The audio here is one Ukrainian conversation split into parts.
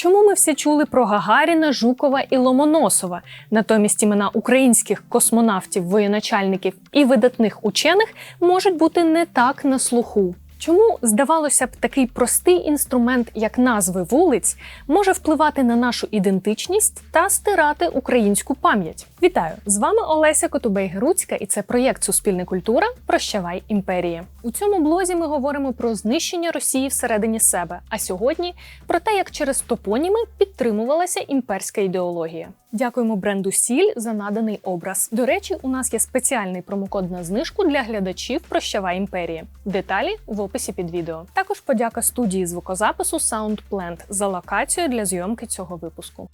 Чому ми всі чули про Гагаріна, Жукова і Ломоносова? Натомість імена українських космонавтів, воєначальників і видатних учених можуть бути не так на слуху. Чому здавалося б, такий простий інструмент, як назви вулиць, може впливати на нашу ідентичність та стирати українську пам'ять? Вітаю! З вами Олеся Котубей-Геруцька, і це проєкт Суспільне культура. Прощавай імперія. У цьому блозі ми говоримо про знищення Росії всередині себе. А сьогодні про те, як через топоніми підтримувалася імперська ідеологія. Дякуємо бренду Сіль за наданий образ. До речі, у нас є спеціальний промокод на знижку для глядачів Прощава імперія. Деталі в описі під відео. Також подяка студії звукозапису SoundPlant за локацію для зйомки цього випуску.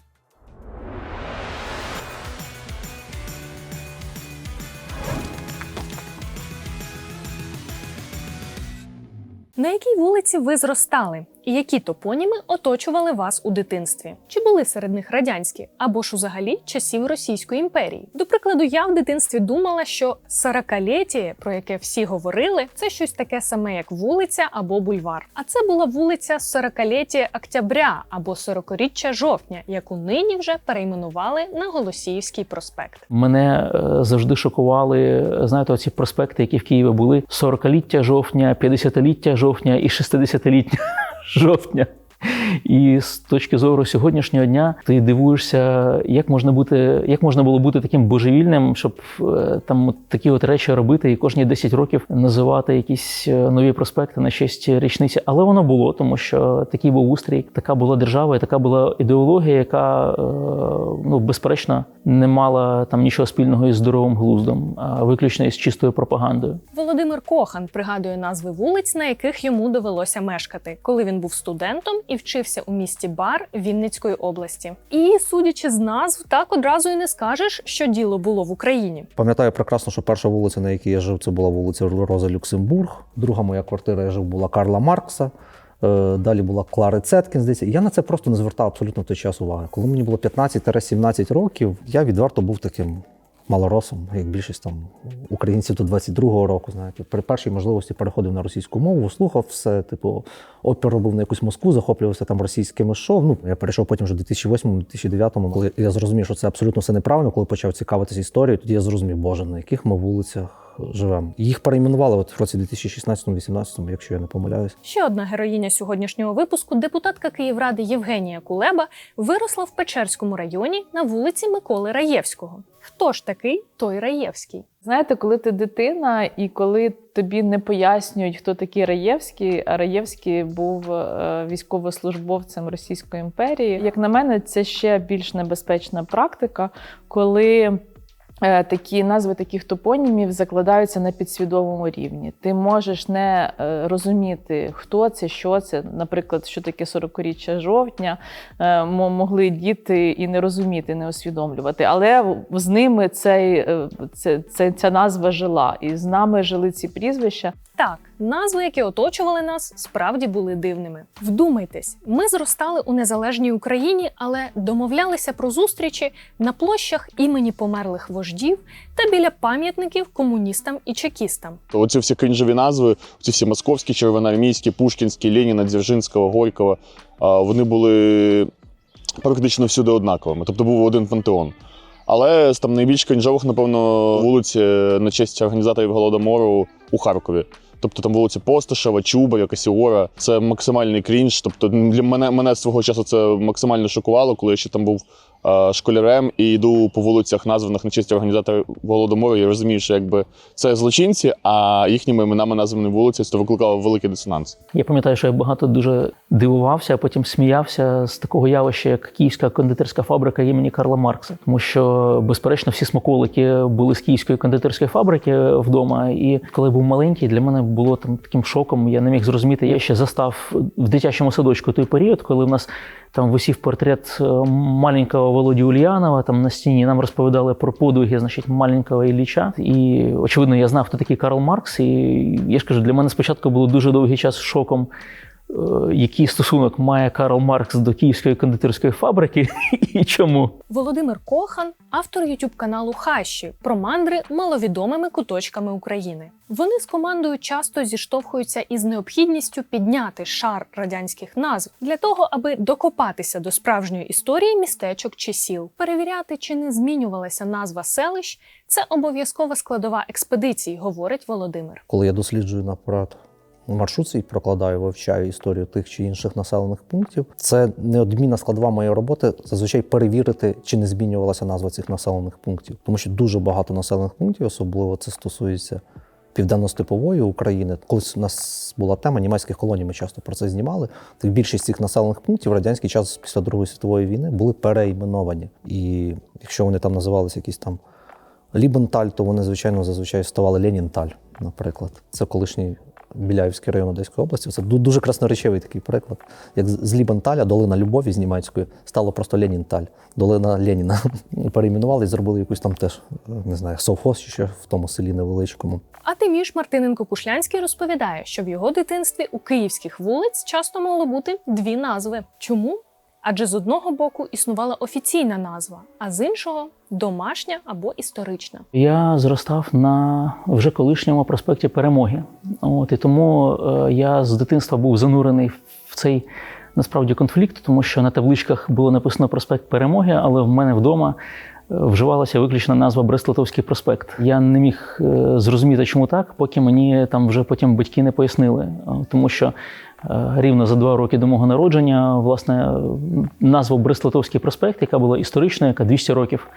На якій вулиці ви зростали? І які топоніми оточували вас у дитинстві? Чи були серед них радянські або ж узагалі часів Російської імперії? До прикладу, я в дитинстві думала, що сорокалєтіє, про яке всі говорили, це щось таке саме, як вулиця або бульвар. А це була вулиця Сорокалєтіє Октября або Сорокоріччя жовтня, яку нині вже перейменували на Голосіївський проспект. Мене е, завжди шокували, знаєте, оці проспекти, які в Києві були: 40-ліття жовтня, 50-ліття жовтня і 60-ліття жовтня. І з точки зору сьогоднішнього дня ти дивуєшся, як можна бути, як можна було бути таким божевільним, щоб е, там такі от речі робити і кожні 10 років називати якісь е, нові проспекти на честь річниці. Але воно було, тому що такий був устрій, така була держава, і така була ідеологія, яка е, ну безперечно не мала там нічого спільного із здоровим глуздом, а виключно із чистою пропагандою. Володимир Кохан пригадує назви вулиць, на яких йому довелося мешкати, коли він був студентом і вчився у місті Бар Вінницької області. І судячи з назв, так одразу і не скажеш, що діло було в Україні. Пам'ятаю прекрасно, що перша вулиця, на якій я жив, це була вулиця Роза Люксембург. Друга моя квартира, я жив, була Карла Маркса. Е, Далі була Клари Цеткін. Здається, я на це просто не звертав абсолютно в той час уваги. Коли мені було 15-17 років, я відверто був таким малоросом, як більшість там українців до 22-го року. Знаєте, при першій можливості переходив на російську мову, слухав все, типу, опір робив на якусь Москву, захоплювався там російськими шоу. Ну я перейшов потім вже в 2008-2009, коли я зрозумів, що це абсолютно все неправильно. Коли почав цікавитися історією, тоді я зрозумів, боже, на яких ми вулицях. Живемо. Їх перейменували от в році 2016-2018, якщо я не помиляюсь. Ще одна героїня сьогоднішнього випуску, депутатка Київради Євгенія Кулеба, виросла в Печерському районі на вулиці Миколи Раєвського. Хто ж такий той Раєвський? Знаєте, коли ти дитина, і коли тобі не пояснюють, хто такий Раєвський, а Раєвський був е, військовослужбовцем Російської імперії. Як на мене, це ще більш небезпечна практика, коли такі назви таких топонімів закладаються на підсвідомому рівні. Ти можеш не е, розуміти, хто це, що це, наприклад, що таке 40-річчя жовтня, е, могли діти і не розуміти, не усвідомлювати. Але з ними цей, е, це, це, ця назва жила, і з нами жили ці прізвища. Так, назви, які оточували нас, справді були дивними. Вдумайтесь, ми зростали у незалежній Україні, але домовлялися про зустрічі на площах імені померлих вождів та біля пам'ятників комуністам і чекістам. Оці всі крінжові назви, ці всі московські, червоноармійські, пушкінські, Леніна, Дзержинського, Горького, вони були практично всюди однаковими. Тобто був один пантеон. Але з там найбільш крінжових, напевно, вулиці на честь організаторів Голодомору у Харкові. Тобто там вулиці Постишева, Чубаря, Касіора. Це максимальний крінж. Тобто для мене, мене свого часу це максимально шокувало, коли я ще там був е, школярем і йду по вулицях, названих на честь організаторів Голодомору, і розумію, що якби це злочинці, а їхніми іменами названі вулиці, це викликало великий дисонанс. Я пам'ятаю, що я багато дуже дивувався, а потім сміявся з такого явища, як Київська кондитерська фабрика імені Карла Маркса. Тому що, безперечно, всі смаколики були з Київської кондитерської фабрики вдома. І коли я був маленький, для мене було там таким шоком. Я не міг зрозуміти. Я ще застав в дитячому садочку той період, коли в нас там висів портрет е, маленького Володі Ульянова. Там на стіні нам розповідали про подвиги, значить, маленького Ілліча. І очевидно, я знав, хто такий Карл Маркс. І я ж кажу, для мене спочатку було дуже довгий час шоком який стосунок має Карл Маркс до київської кондитерської фабрики і чому. Володимир Кохан, автор ютуб каналу Хащі про мандри маловідомими куточками України. Вони з командою часто зіштовхуються із необхідністю підняти шар радянських назв для того, аби докопатися до справжньої історії містечок чи сіл, перевіряти, чи не змінювалася назва селищ. Це обов'язкова складова експедиції, говорить Володимир. Коли я досліджую наприклад, маршрут свій прокладаю, вивчаю історію тих чи інших населених пунктів, це неодмінна складова моєї роботи зазвичай перевірити, чи не змінювалася назва цих населених пунктів. Тому що дуже багато населених пунктів, особливо це стосується південно-степової України. Колись у нас була тема німецьких колоній, ми часто про це знімали. Так більшість цих населених пунктів в радянський час після Другої світової війни були переіменовані. І якщо вони там називалися якісь там Лібенталь, то вони, звичайно, зазвичай ставали Ленінталь, наприклад. Це колишній Біляївський район Одеської області. Це дуже красноречивий такий приклад. Як з Лібанталя, долина Любові з німецької стало просто Ленінталь, долина Леніна. Перейменували і зробили якусь там теж, не знаю, совхоз ще в тому селі невеличкому. А Тиміш Мартиненко Кушлянський розповідає, що в його дитинстві у київських вулиць часто могло бути дві назви. Чому? Адже з одного боку існувала офіційна назва, а з іншого домашня або історична. Я зростав на вже колишньому проспекті Перемоги. От і тому е, я з дитинства був занурений в цей насправді конфлікт, тому що на табличках було написано проспект Перемоги, але в мене вдома е, вживалася виключна назва Брест-Литовський проспект. Я не міг е, зрозуміти, чому так, поки мені там вже потім батьки не пояснили. Тому що рівно за два роки до мого народження, власне, е, назву Брест-Литовський проспект, яка була історичною, яка 200 років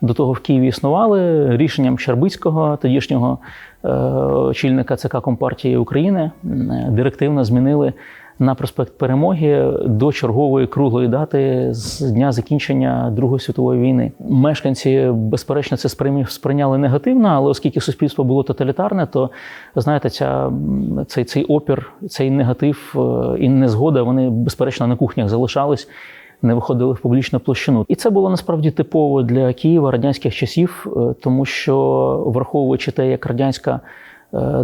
до того в Києві існували рішенням Щербицького, тодішнього е, очільника ЦК Компартії України, е, директивно змінили на проспект Перемоги до чергової круглої дати з дня закінчення Другої світової війни. Мешканці, безперечно, це сприйняли негативно, але оскільки суспільство було тоталітарне, то знаєте, ця, цей, цей опір, цей негатив е, і незгода, вони безперечно на кухнях залишались не виходили в публічну площину. І це було насправді типово для Києва радянських часів, е, тому що враховуючи те, як радянська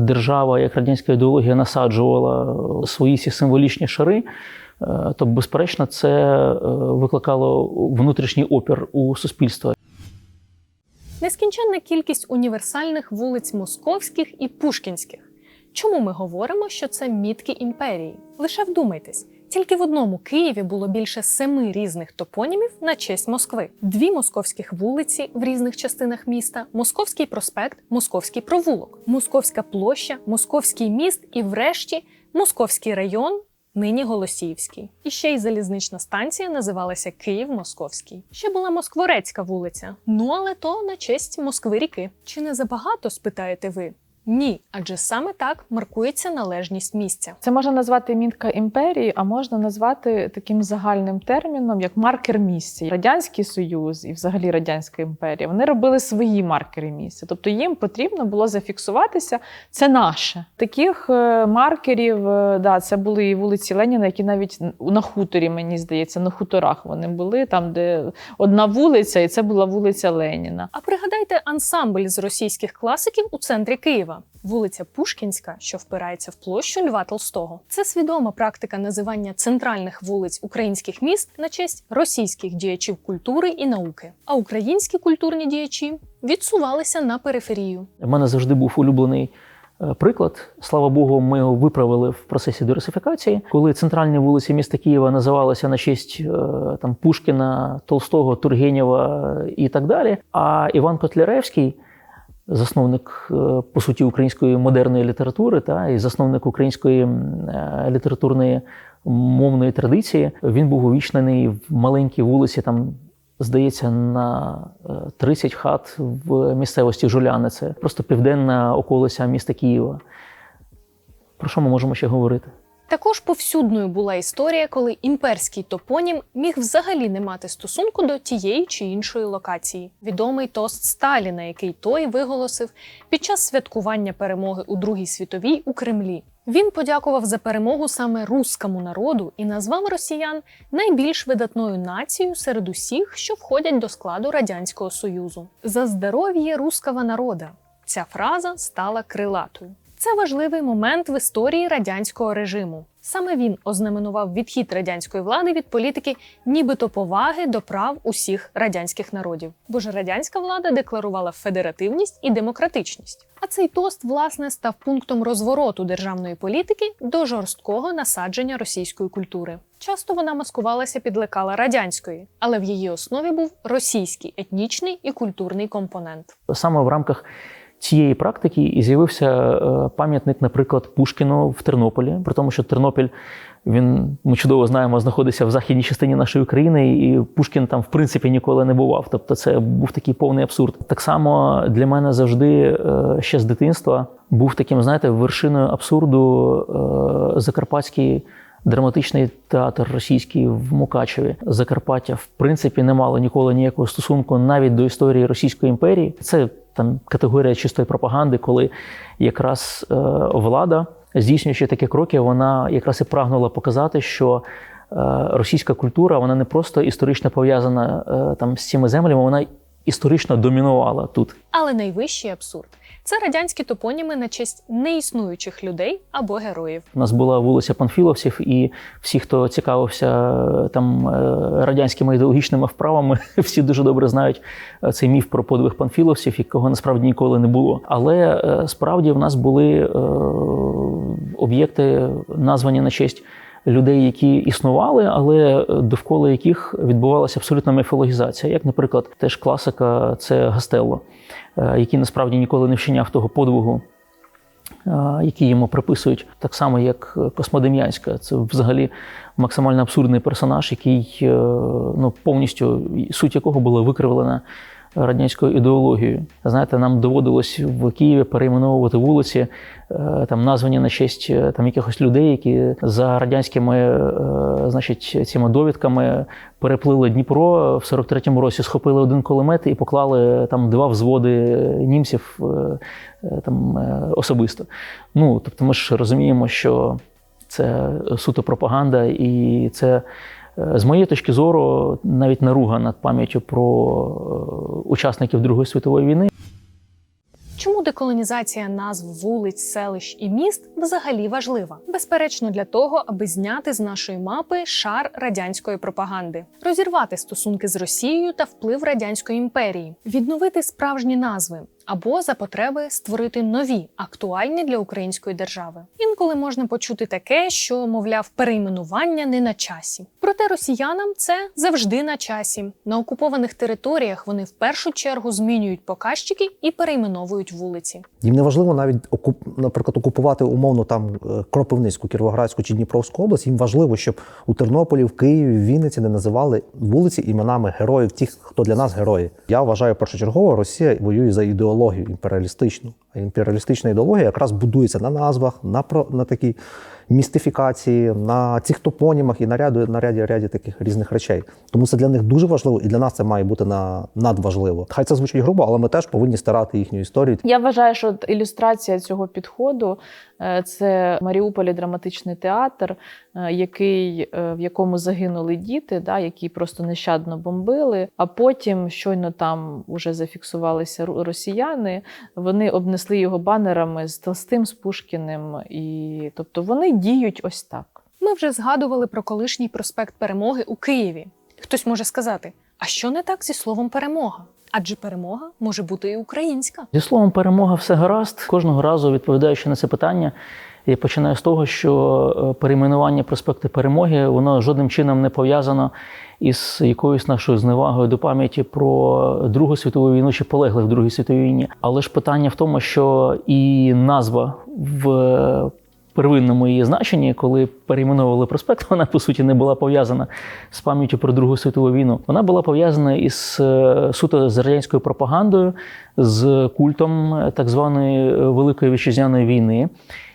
держава, як радянська ідеологія насаджувала е, свої ці символічні шари. е, То, безперечно, це е, викликало внутрішній опір у суспільства. Нескінченна кількість універсальних вулиць московських і пушкінських. Чому ми говоримо, що це мітки імперії? Лише вдумайтесь. Тільки в одному Києві було більше семи різних топонімів на честь Москви: дві московських вулиці в різних частинах міста, Московський проспект, Московський провулок, Московська площа, Московський міст і, врешті, Московський район. Нині Голосіївський. І ще й залізнична станція називалася Київ Московський. Ще була Москворецька вулиця. Ну але то на честь Москви ріки. Чи не забагато, спитаєте ви? Ні, адже саме так маркується належність місця. Це можна назвати мітка імперії, а можна назвати таким загальним терміном, як маркер місця. Радянський Союз і взагалі Радянська імперія вони робили свої маркери місця. Тобто їм потрібно було зафіксуватися це наше. Таких е, маркерів, е, да, це були і вулиці Леніна, які навіть на хуторі, мені здається, на хуторах вони були, там, де одна вулиця, і це була вулиця Леніна. А пригадайте ансамбль з російських класиків у центрі Києва. Вулиця Пушкінська, що впирається в площу Льва Толстого. Це свідома практика називання центральних вулиць українських міст на честь російських діячів культури і науки. А українські культурні діячі відсувалися на периферію. У мене завжди був улюблений е, приклад. Слава Богу, ми його виправили в процесі дерусифікації, коли центральні вулиці міста Києва називалися на честь е, там Пушкіна, Толстого, Тургенєва і так далі. А Іван Котляревський. Засновник, е, по суті, української модерної літератури та і засновник української е, літературної мовної традиції. Він був увічнений в маленькій вулиці, там здається, на е, 30 хат в місцевості Жуляни. Це просто південна околиця міста Києва. Про що ми можемо ще говорити? Також повсюдною була історія, коли імперський топонім міг взагалі не мати стосунку до тієї чи іншої локації. Відомий тост Сталіна, який той виголосив під час святкування перемоги у Другій світовій у Кремлі. Він подякував за перемогу саме руському народу і назвав росіян найбільш видатною нацією серед усіх, що входять до складу радянського союзу. За здоров'я руского народа. Ця фраза стала крилатою. Це важливий момент в історії радянського режиму. Саме він ознаменував відхід радянської влади від політики, нібито поваги до прав усіх радянських народів. Бо ж радянська влада декларувала федеративність і демократичність. А цей тост, власне, став пунктом розвороту державної політики до жорсткого насадження російської культури. Часто вона маскувалася під лекала радянської, але в її основі був російський етнічний і культурний компонент. Саме в рамках цієї практики і з'явився е, пам'ятник, наприклад, Пушкіну в Тернополі, при тому, що Тернопіль. Він ми чудово знаємо, знаходиться в західній частині нашої країни, і Пушкін там в принципі ніколи не бував. Тобто, це був такий повний абсурд. Так само для мене завжди е, ще з дитинства був таким, знаєте, вершиною абсурду е, закарпатський драматичний театр російський в Мукачеві. Закарпаття, в принципі, не мало ніколи ніякого стосунку навіть до історії Російської імперії. Це там категорія чистої пропаганди, коли якраз е, влада, здійснюючи такі кроки, вона якраз і прагнула показати, що е, російська культура вона не просто історично пов'язана е, там з цими землями, вона історично домінувала тут. Але найвищий абсурд це радянські топоніми на честь неіснуючих людей або героїв. У нас була вулиця Панфіловців, і всі, хто цікавився е, там е, радянськими ідеологічними вправами, всі дуже добре знають е, цей міф про подвиг панфіловців, якого насправді ніколи не було. Але справді в нас були об'єкти, названі на честь. Людей, які існували, але довкола яких відбувалася абсолютна міфологізація, як, наприклад, теж класика це Гастелло, е, який насправді ніколи не вчиняв того подвигу, е, який йому приписують, так само як Космодем'янська. Це взагалі максимально абсурдний персонаж, який е, ну, повністю суть якого була викривлена радянською ідеологією. Знаєте, нам доводилось в Києві перейменовувати вулиці, е, там названі на честь е, там якихось людей, які за радянськими е, значить, цими довідками переплили Дніпро в 43-му році, схопили один кулемет і поклали там два взводи німців там особисто. Ну тобто, ми ж розуміємо, що це суто пропаганда, і це з моєї точки зору навіть наруга над пам'яттю про е, учасників Другої світової війни. Чому деколонізація назв вулиць, селищ і міст взагалі важлива? Безперечно, для того, аби зняти з нашої мапи шар радянської пропаганди, розірвати стосунки з Росією та вплив радянської імперії, відновити справжні назви. Або за потреби створити нові, актуальні для української держави. Інколи можна почути таке, що, мовляв, перейменування не на часі. Проте росіянам це завжди на часі. На окупованих територіях вони в першу чергу змінюють показчики і перейменовують вулиці. Їм не важливо навіть окуп, наприклад, окупувати умовно там е, Кропивницьку, Кіровоградську чи Дніпровську область. Їм важливо, щоб у Тернополі, в Києві, в Вінниці не називали вулиці іменами героїв, тих, хто для нас герої. Я вважаю, першочергово Росія воює за ідеологію імперіалістичну. Імперіалістична ідеологія якраз будується на назвах, на на такій містифікації, на цих топонімах і на ряду на ряді, ряді таких різних речей. Тому це для них дуже важливо, і для нас це має бути на надважливо. Хай це звучить грубо, але ми теж повинні старати їхню історію. Я вважаю, що ілюстрація цього підходу е, це Маріуполі драматичний театр, е, який, е, в якому загинули діти, да, які просто нещадно бомбили. А потім, щойно там вже зафіксувалися росіяни, вони обнесли його банерами з Толстим, з Пушкіним. І тобто вони діють ось так. Ми вже згадували про колишній проспект Перемоги у Києві. Хтось може сказати: а що не так зі словом перемога? Адже перемога може бути і українська. Зі словом, перемога все гаразд. Кожного разу відповідаючи на це питання, я починаю з того, що е, перейменування проспекту перемоги воно жодним чином не пов'язано із якоюсь нашою зневагою до пам'яті про Другу світову війну чи полеглих в Другій світовій війні. Але ж питання в тому, що і назва в е, первинному її значенні, коли перейменовували проспект, вона по суті не була пов'язана з пам'яттю про Другу світову війну. Вона була пов'язана із е, суто з радянською пропагандою, з культом так званої Великої вітчизняної війни,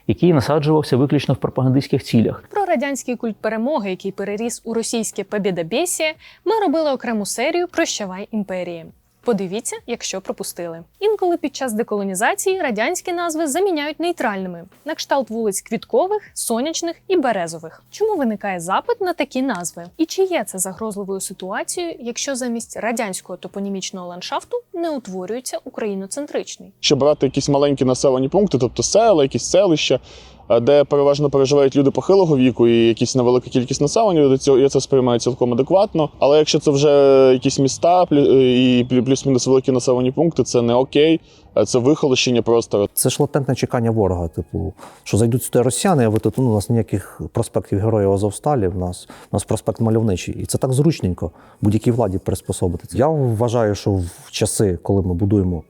який насаджувався виключно в пропагандистських цілях. Про радянський культ перемоги, який переріс у російське побєдобєсіє, ми робили окрему серію Прощавай імперії. Подивіться, якщо пропустили. Інколи під час деколонізації радянські назви заміняють нейтральними на кшталт вулиць Квіткових, Сонячних і Березових. Чому виникає запит на такі назви? І чи є це загрозливою ситуацією, якщо замість радянського топонімічного ландшафту не утворюється україноцентричний? Якщо брати якісь маленькі населені пункти, тобто села, якісь селища, де переважно переживають люди похилого віку і якісь невелика кількість населення, до цього я це сприймаю цілком адекватно. Але якщо це вже якісь міста е, і плюс-мінус великі населені пункти, це не окей, е, це вихолощення просто. Це ж латентне чекання ворога, типу, що зайдуть сюди росіяни, а ви тут ну, у нас ніяких проспектів Героїв Азовсталі, в нас, у нас проспект мальовничий. І це так зручненько будь-якій владі приспособити. Я вважаю, що в часи, коли ми будуємо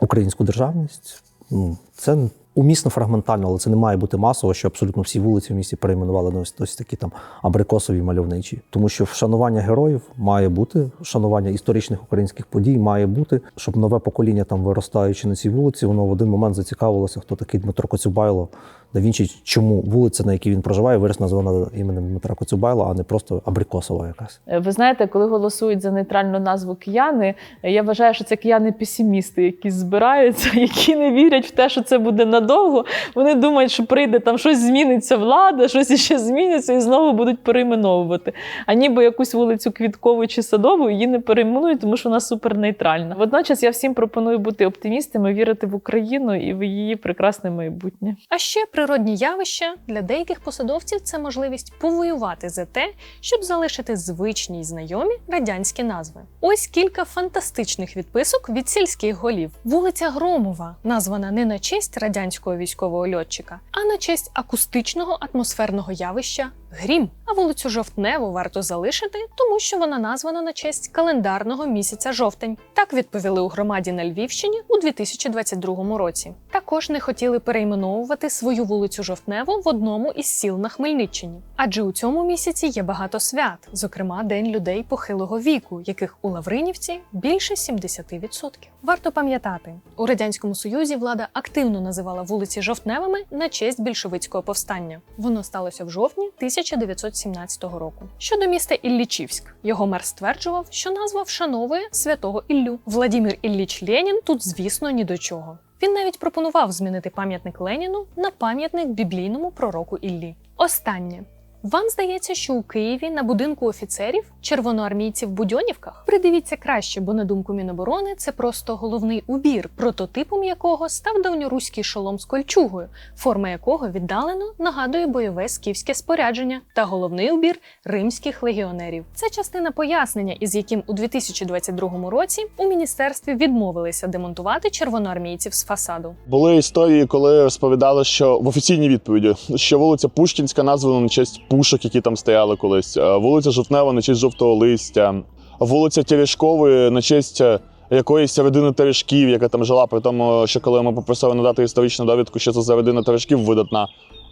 українську державність, ну, це умісно фрагментально, але це не має бути масово, що абсолютно всі вулиці в місті перейменували на ось, ось такі там абрикосові мальовничі. Тому що вшанування героїв має бути, вшанування історичних українських подій має бути, щоб нове покоління, там виростаючи на цій вулиці, воно в один момент зацікавилося, хто такий Дмитро Коцюбайло, да Вінчі, чому вулиця, на якій він проживає, виріс названа іменем Дмитра Коцюбайла, а не просто абрикосова якась. Е, Ви знаєте, коли голосують за нейтральну назву кияни, е, я вважаю, що це кияни-песимісти, які збираються, які не вірять в те, що це буде надовго. Вони думають, що прийде там щось зміниться влада, щось іще зміниться, і знову будуть перейменовувати. А ніби якусь вулицю Квіткову чи Садову її не перейменують, тому що вона супернейтральна. Водночас я всім пропоную бути оптимістами, вірити в Україну і в її прекрасне майбутнє. А ще природні явища для деяких посадовців це можливість повоювати за те, щоб залишити звичні й знайомі радянські назви. Ось кілька фантастичних відписок від сільських голів. Вулиця Громова названа не на честь радянського військового льотчика, а на честь акустичного атмосферного явища грім. А вулицю Жовтневу варто залишити, тому що вона названа на честь календарного місяця жовтень. Так відповіли у громаді на Львівщині у 2022 році. Також не хотіли перейменовувати свою вулицю Жовтневу в одному із сіл на Хмельниччині. Адже у цьому місяці є багато свят, зокрема День людей похилого віку, яких у Лавринівці більше 70%. Варто пам'ятати, у радянському союзі влада активно називала вулиці жовтневими на честь більшовицького повстання. Воно сталося в жовтні 1917 року. Щодо міста Іллічівськ, його мер стверджував, що назва вшановує святого Іллю. Владимир Ілліч Ленін тут, звісно, ні до чого. Він навіть пропонував змінити пам'ятник Леніну на пам'ятник біблійному пророку Іллі. Останнє. Вам здається, що у Києві на будинку офіцерів червоноармійців будьонівках? Придивіться краще, бо на думку Міноборони це просто головний убір, прототипом якого став давньоруський шолом з кольчугою, форма якого віддалено нагадує бойове скіфське спорядження, та головний убір римських легіонерів. Це частина пояснення, із яким у 2022 році у міністерстві відмовилися демонтувати червоноармійців з фасаду. Були історії, коли розповідали, що в офіційній відповіді, що вулиця Пушкінська названа на честь пушок, які там стояли колись, вулиця Жовтнева на честь жовтого листя, вулиця Терешкової на честь е, якоїсь родини Терешків, яка там жила. При тому, що коли ми попросили надати історичну довідку, що це за родина Терешків видатна.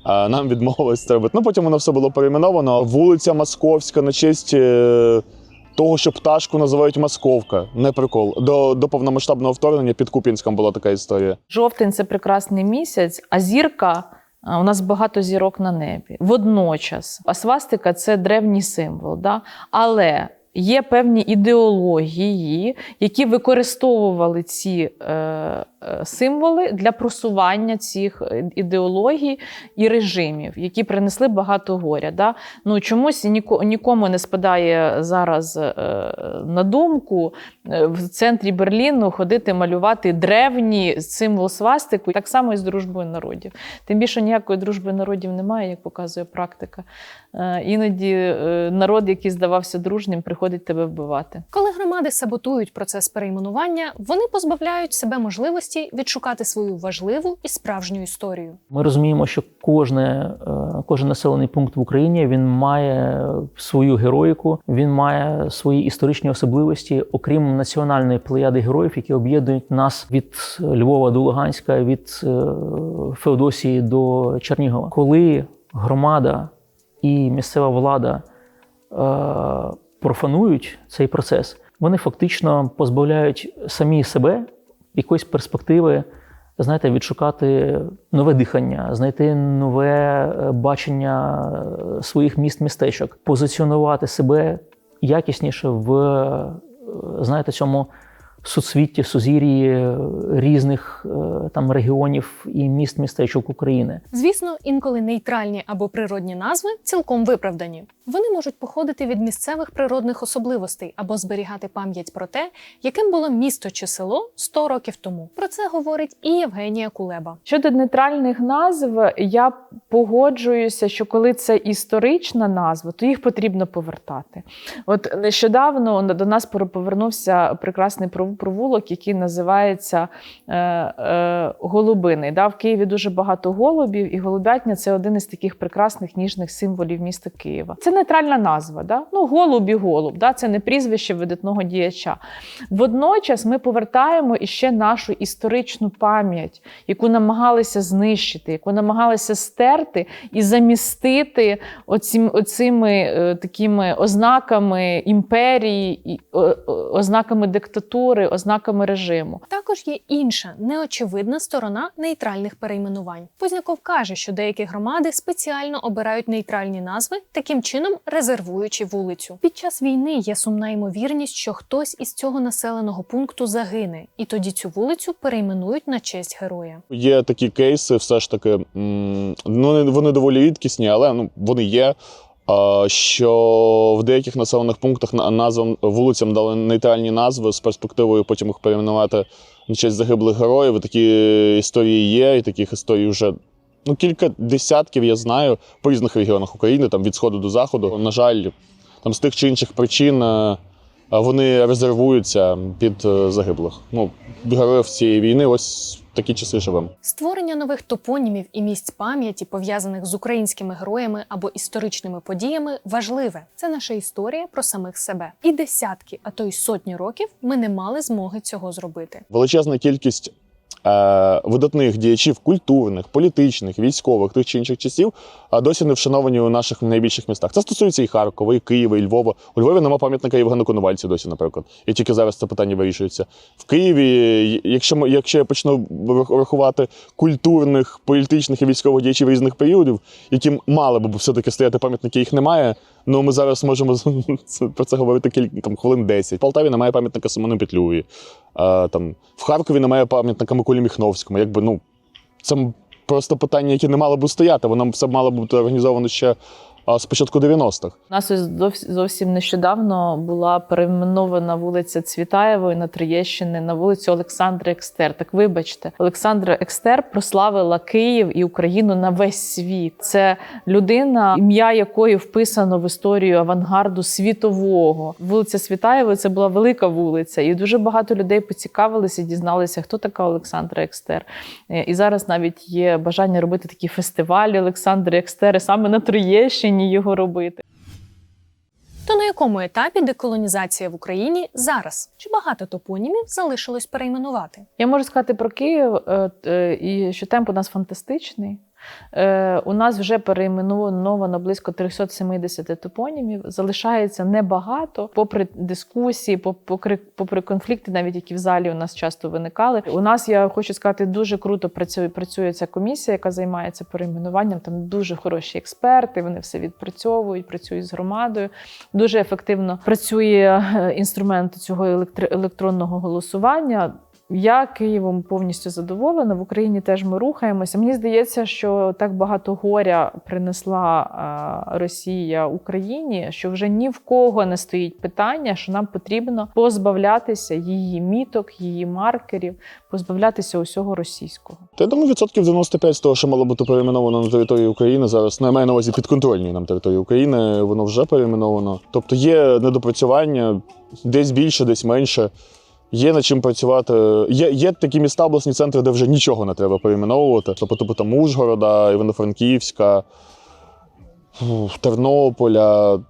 Нам відмовились це робити. Ну потім воно все було перейменовано. Вулиця Московська на честь е, того, що пташку називають Московка. Не прикол. До, до повномасштабного вторгнення під Куп'янськом була така історія. Жовтень це прекрасний місяць, а зірка. У нас багато зірок на небі. Водночас, а свастика це древній символ. Да? Але є певні ідеології, які використовували ці е, е, символи для просування цих е, ідеологій і режимів, які принесли багато горя. Да? Ну, чомусь ніко- нікому не спадає зараз е, на думку е, в центрі Берліну ходити малювати древній символ свастику, так само і з дружбою народів. Тим більше ніякої дружби народів немає, як показує практика. Е, Іноді народ, який здавався дружнім, приходить тебе вбивати. Коли громади саботують процес перейменування, вони позбавляють себе можливості відшукати свою важливу і справжню історію. Ми розуміємо, що кожне, е, кожен населений пункт в Україні він має свою героїку, він має свої історичні особливості, окрім національної плеяди героїв, які об'єднують нас від Львова до Луганська, від е, Феодосії до Чернігова. Коли громада і місцева влада е, профанують цей процес, вони фактично позбавляють самі себе якоїсь перспективи знаєте, відшукати нове дихання, знайти нове е, бачення е, своїх міст, містечок, позиціонувати себе якісніше в е, знаєте, цьому суцвітті, сузір'ї різних е, там регіонів і міст містечок України. Звісно, інколи нейтральні або природні назви цілком виправдані. Вони можуть походити від місцевих природних особливостей або зберігати пам'ять про те, яким було місто чи село 100 років тому. Про це говорить і Євгенія Кулеба. Щодо нейтральних назв, я погоджуюся, що коли це історична назва, то їх потрібно повертати. От нещодавно до нас повернувся прекрасний пров- провулок, який називається е, е, Голубиний. Да? В Києві дуже багато голубів, і голубятня це один із таких прекрасних ніжних символів міста Києва. Це нейтральна назва. Да? Ну, голуб і голуб, да? це не прізвище видатного діяча. Водночас ми повертаємо іще нашу історичну пам'ять, яку намагалися знищити, яку намагалися стерти і замістити оцім, оцими е, такими ознаками імперії, і, о- ознаками диктатури, ознаками режиму. Також є інша неочевидна сторона нейтральних перейменувань. Позняков каже, що деякі громади спеціально обирають нейтральні назви, таким чином резервуючи вулицю. Під час війни є сумна ймовірність, що хтось із цього населеного пункту загине, і тоді цю вулицю перейменують на честь героя. Є такі кейси, все ж таки, ну не- вони доволі рідкісні, але ну вони є. Що в деяких населених пунктах на- назвам вулицям дали нейтральні назви з перспективою потім їх перейменувати на честь загиблих героїв. Такі історії є, і таких історій вже ну кілька десятків я знаю по різних регіонах України, там від сходу до заходу. На жаль, там з тих чи інших причин е, вони резервуються під е, загиблих. Ну, героїв цієї війни, ось такі часи живемо. Створення нових топонімів і місць пам'яті, пов'язаних з українськими героями або історичними подіями, важливе. Це наша історія про самих себе. І десятки, а то й сотні років ми не мали змоги цього зробити. величезна кількість видатних діячів культурних, політичних, військових тих чи інших часів досі не вшановані у наших найбільших містах. Це стосується і Харкова, і Києва, і Львова. У Львові нема пам'ятника Євгену Коновальцю досі, наприклад. І тільки зараз це питання вирішується. В Києві, якщо якщо я почну рахувати культурних, політичних і військових діячів різних періодів, яким мали б все-таки стояти пам'ятники, їх немає. Ну ми зараз можемо про це говорити кілька там хвилин 10. В Полтаві немає пам'ятника Симону Петлюї. А, там, в Харкові немає пам'ятника Миколі Міхновському. Якби, ну, це просто питання, яке не мало б стояти. Воно все мало бути організовано ще з початку 90-х. У нас ось зовсім нещодавно була перейменована вулиця Цвітаєвої на Троєщини на вулицю Олександра Екстер. Так вибачте, Олександра Екстер прославила Київ і Україну на весь світ. Це людина, ім'я якої вписано в історію авангарду світового. Вулиця Цвітаєвої це була велика вулиця, і дуже багато людей поцікавилися, дізналися, хто така Олександра Екстер. Е, І зараз навіть є бажання робити такі фестивалі Олександри Екстери саме на Троєщині його робити. То на якому етапі деколонізація в Україні зараз? Чи багато топонімів залишилось перейменувати? Я можу сказати про Київ, е, е, і що темп у нас фантастичний. Е, У нас вже перейменовано близько 370 топонімів. Залишається небагато, попри дискусії, поп- попри, попри конфлікти, навіть які в залі у нас часто виникали. У нас я хочу сказати, дуже круто працює, працює ця комісія, яка займається перейменуванням. Там дуже хороші експерти. Вони все відпрацьовують, працюють з громадою. Дуже ефективно працює е, інструмент цього електронного голосування. Я Києвом повністю задоволена. В Україні теж ми рухаємося. Мені здається, що так багато горя принесла Росія Україні, що вже ні в кого не стоїть питання, що нам потрібно позбавлятися її міток, її маркерів, позбавлятися усього російського. Та я думаю, відсотків 95 з того, що мало бути перейменовано на території України зараз. Ну, я маю на увазі підконтрольній нам території України, воно вже перейменовано. Тобто є недопрацювання десь більше, десь менше. Є над чим працювати. Є, є такі міста, обласні центри, де вже нічого не треба перейменовувати. Тобто, типу там Ужгорода, Івано-Франківська, Тернополя,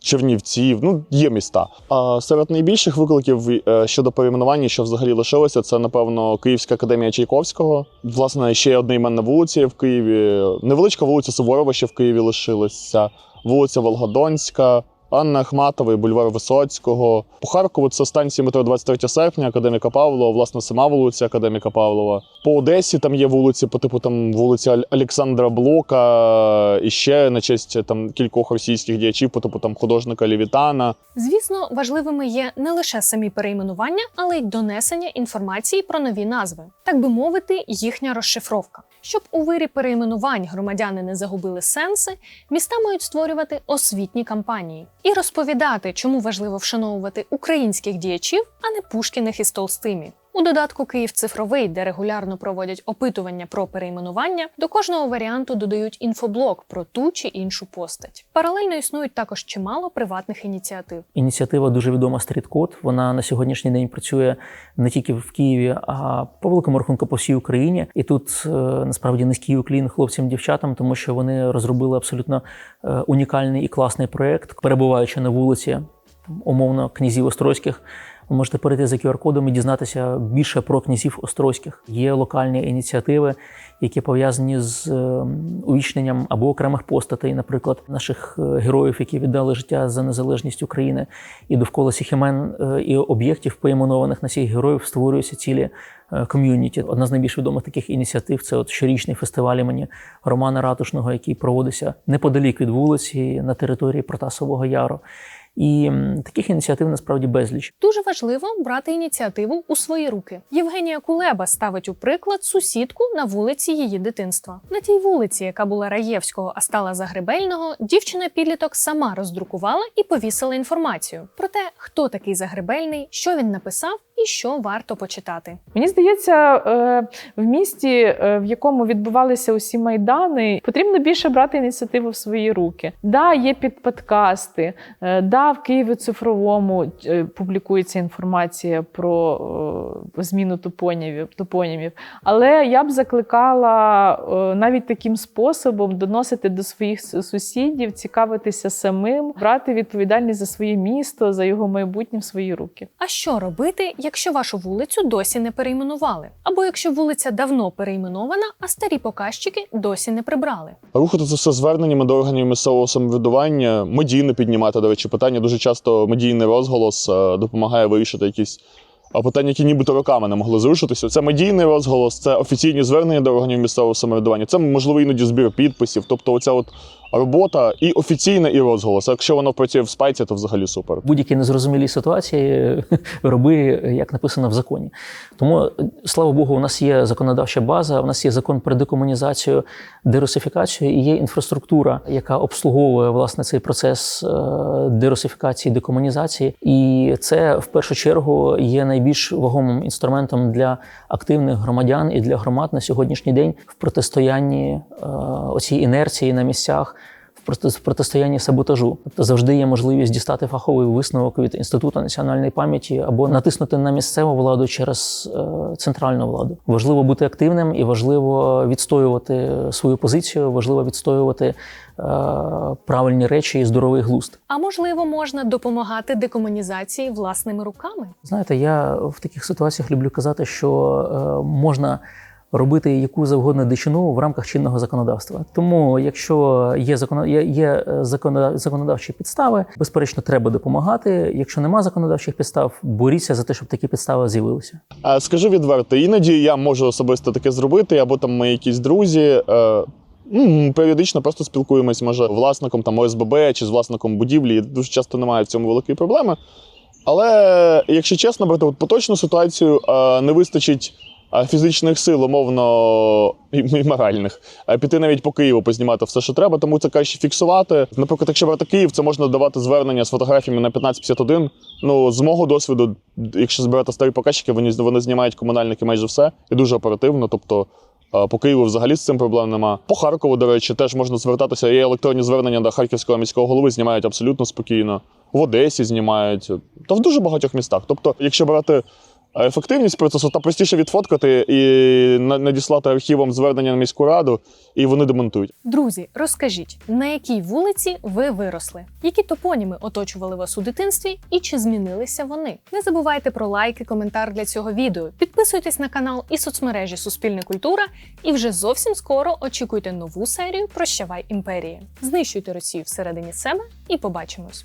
Чернівців. Ну, є міста. А серед найбільших викликів е, щодо перейменування, що взагалі лишилося, це, напевно, Київська академія Чайковського. Власне, ще є одноіменна вулиця в Києві. Невеличка вулиця Суворова ще в Києві лишилася, вулиця Волгодонська. Анна Ахматової, бульвар Висоцького. По Харкову це станція метро 23 серпня, академіка Павлова, власне, сама вулиця Академіка Павлова. По Одесі там є вулиці, по типу там вулиця Олександра Блока, і ще на честь там кількох російських діячів, по типу там художника Лівітана. Звісно, важливими є не лише самі перейменування, але й донесення інформації про нові назви, так би мовити, їхня розшифровка. Щоб у вирі перейменувань громадяни не загубили сенси, міста мають створювати освітні кампанії і розповідати, чому важливо вшановувати українських діячів, а не Пушкіних із Толстимі. У додатку Київ цифровий, де регулярно проводять опитування про перейменування, до кожного варіанту додають інфоблок про ту чи іншу постать. Паралельно існують також чимало приватних ініціатив. Ініціатива дуже відома стріткод. Вона на сьогоднішній день працює не тільки в Києві, а по великому рахунку по всій Україні. І тут е, насправді низький уклін хлопцям, дівчатам, тому що вони розробили абсолютно е, унікальний і класний проект, перебуваючи на вулиці умовно князів Острозьких. Ви можете перейти за QR-кодом і дізнатися більше про князів Острозьких. Є локальні ініціативи, які пов'язані з е, увічненням або окремих постатей, наприклад, наших е, героїв, які віддали життя за незалежність України. І довкола цих імен е, і об'єктів, поіменованих на цих героїв, створюються цілі е, ком'юніті. Одна з найбільш відомих таких ініціатив це от щорічний фестиваль імені Романа Ратушного, який проводиться неподалік від вулиці на території Протасового Яру. І таких ініціатив насправді безліч. Дуже важливо брати ініціативу у свої руки. Євгенія Кулеба ставить у приклад сусідку на вулиці її дитинства. На тій вулиці, яка була Раєвського, а стала Загребельного, дівчина підліток сама роздрукувала і повісила інформацію про те, хто такий Загребельний, що він написав і що варто почитати. Мені здається, е, в місті, е, в якому відбувалися усі майдани, потрібно більше брати ініціативу в свої руки. Да, є підподкасти, е, да, в Києві цифровому публікується інформація про зміну топонімів, топонімів. Але я б закликала навіть таким способом доносити до своїх сусідів, цікавитися самим, брати відповідальність за своє місто, за його майбутнє в свої руки. А що робити, якщо вашу вулицю досі не перейменували? Або якщо вулиця давно перейменована, а старі показчики досі не прибрали? Рухати це все зверненнями до органів місцевого самоврядування, медійно піднімати, до речі, питання. Дуже часто медійний розголос е, допомагає вирішити якісь е, питання, які нібито роками не могли зрушитися. Це медійний розголос, це офіційні звернення до органів місцевого самоврядування, це можливо іноді збір підписів. Тобто, оця от робота і офіційна, і розголос. Якщо воно працює в спайці, то взагалі супер. будь-які незрозумілі ситуації роби, як написано в законі. Тому, слава Богу, у нас є законодавча база, у нас є закон про декомунізацію, дерусифікацію і є інфраструктура, яка обслуговує власне цей процес е, дерусифікації, декомунізації. І це в першу чергу є найбільш вагомим інструментом для активних громадян і для громад на сьогоднішній день в протистоянні е, оцій інерції на місцях в проти- в протистоянні саботажу. Тобто завжди є можливість дістати фаховий висновок від інституту національної пам'яті або натиснути на місцеву владу через е, центральну владу. Важливо бути активним і важливо відстоювати свою позицію, важливо відстоювати е, правильні речі і здоровий глузд. А можливо, можна допомагати декомунізації власними руками? Знаєте, я в таких ситуаціях люблю казати, що е, можна. Робити яку завгодно дичину в рамках чинного законодавства. Тому, якщо є є, е, законода- законодавчі підстави, безперечно, треба допомагати. Якщо нема законодавчих підстав, боріться за те, щоб такі підстави з'явилися. А скажу відверто, іноді я можу особисто таке зробити, або там мої якісь друзі. Е, ну, періодично просто спілкуємось, може, власником там ОСББ чи з власником будівлі. Дуже часто немає в цьому великої проблеми. Але якщо чесно, брати, от поточну ситуацію е, не вистачить фізичних сил, умовно і, моральних. Піти навіть по Києву познімати все, що треба, тому це краще фіксувати. Наприклад, якщо брати Київ, це можна давати звернення з фотографіями на 1551. Ну, з мого досвіду, якщо збирати старі показчики, вони, вони знімають комунальники майже все і дуже оперативно. Тобто по Києву взагалі з цим проблем нема. По Харкову, до речі, теж можна звертатися. Є електронні звернення до харківського міського голови, знімають абсолютно спокійно. В Одесі знімають, та в дуже багатьох містах. Тобто, якщо брати ефективність процесу, то простіше відфоткати і надіслати архівом звернення на міську раду, і вони демонтують. Друзі, розкажіть, на якій вулиці ви виросли? Які топоніми оточували вас у дитинстві і чи змінилися вони? Не забувайте про лайк і коментар для цього відео. Підписуйтесь на канал і соцмережі Суспільне культура, і вже зовсім скоро очікуйте нову серію Прощавай імперії. Знищуйте Росію всередині себе і побачимось.